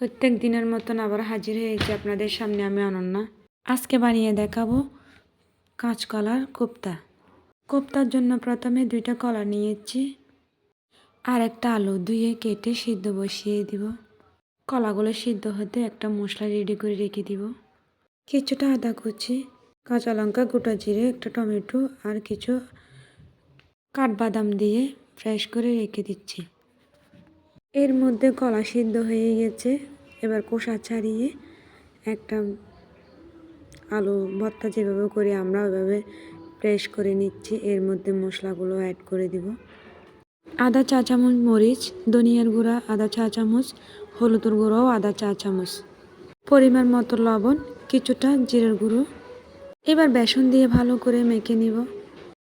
প্রত্যেক দিনের মতন আবার হাজির হয়েছে আপনাদের সামনে, আমি অনন্যা। আজকে বানিয়ে দেখাবো কাঁচকলার কোপ্তা। কোপ্তার জন্য প্রথমে দুইটা কলা নিয়েছি, আর একটা আলু ধুয়ে কেটে সিদ্ধ বসিয়ে দিব। কলাগুলো সিদ্ধ হতে একটা মশলা রেডি করে রেখে দিব। কিছুটা আদা কুচি, কাঁচা লঙ্কা গোটা জিরে, একটা টমেটো, আর কিছু কাঠবাদাম দিয়ে ফ্রেশ করে রেখে দিচ্ছি। এর মধ্যে কলা সিদ্ধ হয়ে গেছে। এবার কোষা ছাড়িয়ে একটা আলু ভর্তা যেভাবে করি আমরা ওইভাবে প্রেস করে নিচ্ছি। এর মধ্যে মশলাগুলো অ্যাড করে দিব। আদা চা চামচ মরিচ, ধনিয়ার গুঁড়া, আদা চা চামচ, হলুদের গুঁড়োও আদা চা চামচ। পরিমাণ মতো লবণ, কিছুটা জিরের গুঁড়ো। এবার বেসন দিয়ে ভালো করে মেখে নিব।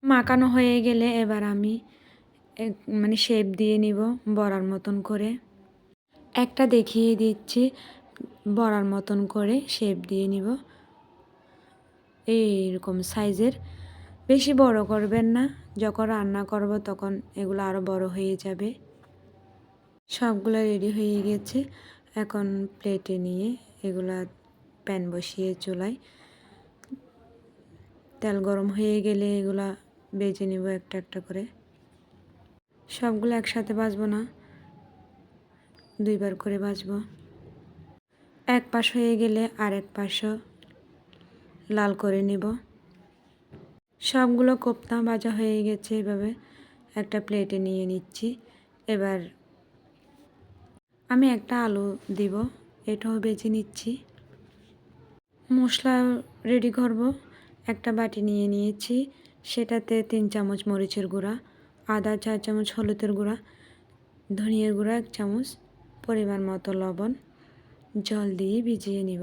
মাখানো হয়ে গেলে এবার আমি মানে শেপ দিয়ে নিব বড়ার মতন করে। একটা দেখিয়ে দিচ্ছি, বড়ার মতন করে শেপ দিয়ে নিব। এইরকম সাইজের বেশি বড় করবেন না, যখন রান্না করব তখন এগুলো আরও বড় হয়ে যাবে। সবগুলো রেডি হয়ে গেছে। এখন প্লেটে নিয়ে এগুলা প্যান বসিয়ে চুলায় তেল গরম হয়ে গেলে এগুলা বেজে নিব একটা একটা করে। সবগুলো একসাথে ভাজবো না। দুইবার করে ভাজবো এক পাশ হয়ে গেলে আর এক পাশও লাল করে নিব। সবগুলো কোপ্তা ভাজা হয়ে গেছে এভাবে। একটা প্লেটে নিয়ে নিচ্ছি। এবার আমি একটা আলু দিব। এটাও বেছে নিচ্ছি। মশলা রেডি করব। একটা বাটি নিয়ে নিয়েছি। সেটাতে তিন চামচ মরিচের গুঁড়া। আদা, চার চামচ হলুদের গুঁড়া, ধনিয়ার গুঁড়া, এক চামচ পরিমাণ মতো লবণ, জল দিয়ে ভিজিয়ে নিব।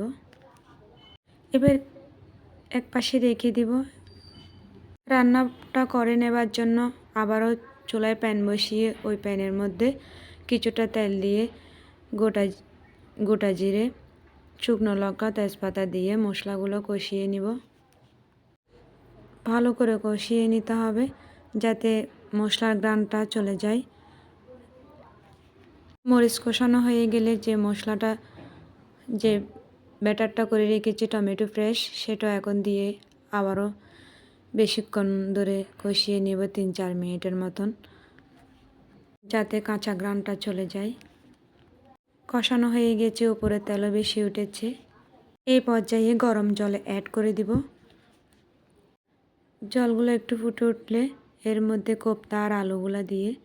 এবার এক পাশে রেখে দিব। রান্নাটা করে নেবার জন্য আবারও চুলায় প্যান বসিয়ে ওই প্যানের মধ্যে কিছুটা তেল দিয়ে গোটা গোটা জিরে, শুকনো লঙ্কা, তেজপাতা দিয়ে মশলাগুলো কষিয়ে নিব। ভালো করে কষিয়ে নিতে হবে যাতে মশলার গ্রানটা চলে যায়। মরিচ কষানো হয়ে গেলে যে মশলাটা, যে ব্যাটারটা করে রেখেছি টমেটো ফ্রেশ, সেটা এখন দিয়ে আবারও বেশিক্ষণ ধরে কষিয়ে নেব তিন চার মিনিটের মতন, যাতে কাঁচা গ্রানটা চলে যায়। কষানো হয়ে গেছে, উপরে তেলও বেশি উঠেছে। এই পর্যায়ে গরম জলে অ্যাড করে দিব। জলগুলো একটু ফুটে উঠলে এর মধ্যে কোপ্তা আর আলুগুলা দিয়ে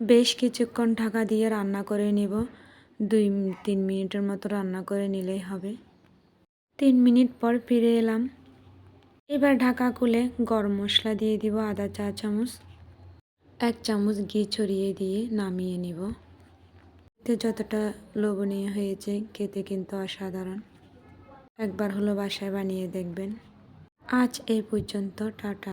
বেশ কিছুক্ষণ ঢাকা দিয়ে রান্না করে নেব। দুই, তিন মিনিটের মতো রান্না করে নিলেই হবে। তিন মিনিট পর ফিরে এলাম। এবার ঢাকা খুলে গরম মশলা দিয়ে দিব আদা চা চামচ। এক চামচ ঘি ছড়িয়ে দিয়ে নামিয়ে নিব। এতে যতটা লোভনীয় হয়েছে, খেতে কিন্তু অসাধারণ। একবার হলো বাসায় বানিয়ে দেখবেন। আজ এই পর্যন্ত, টাটা।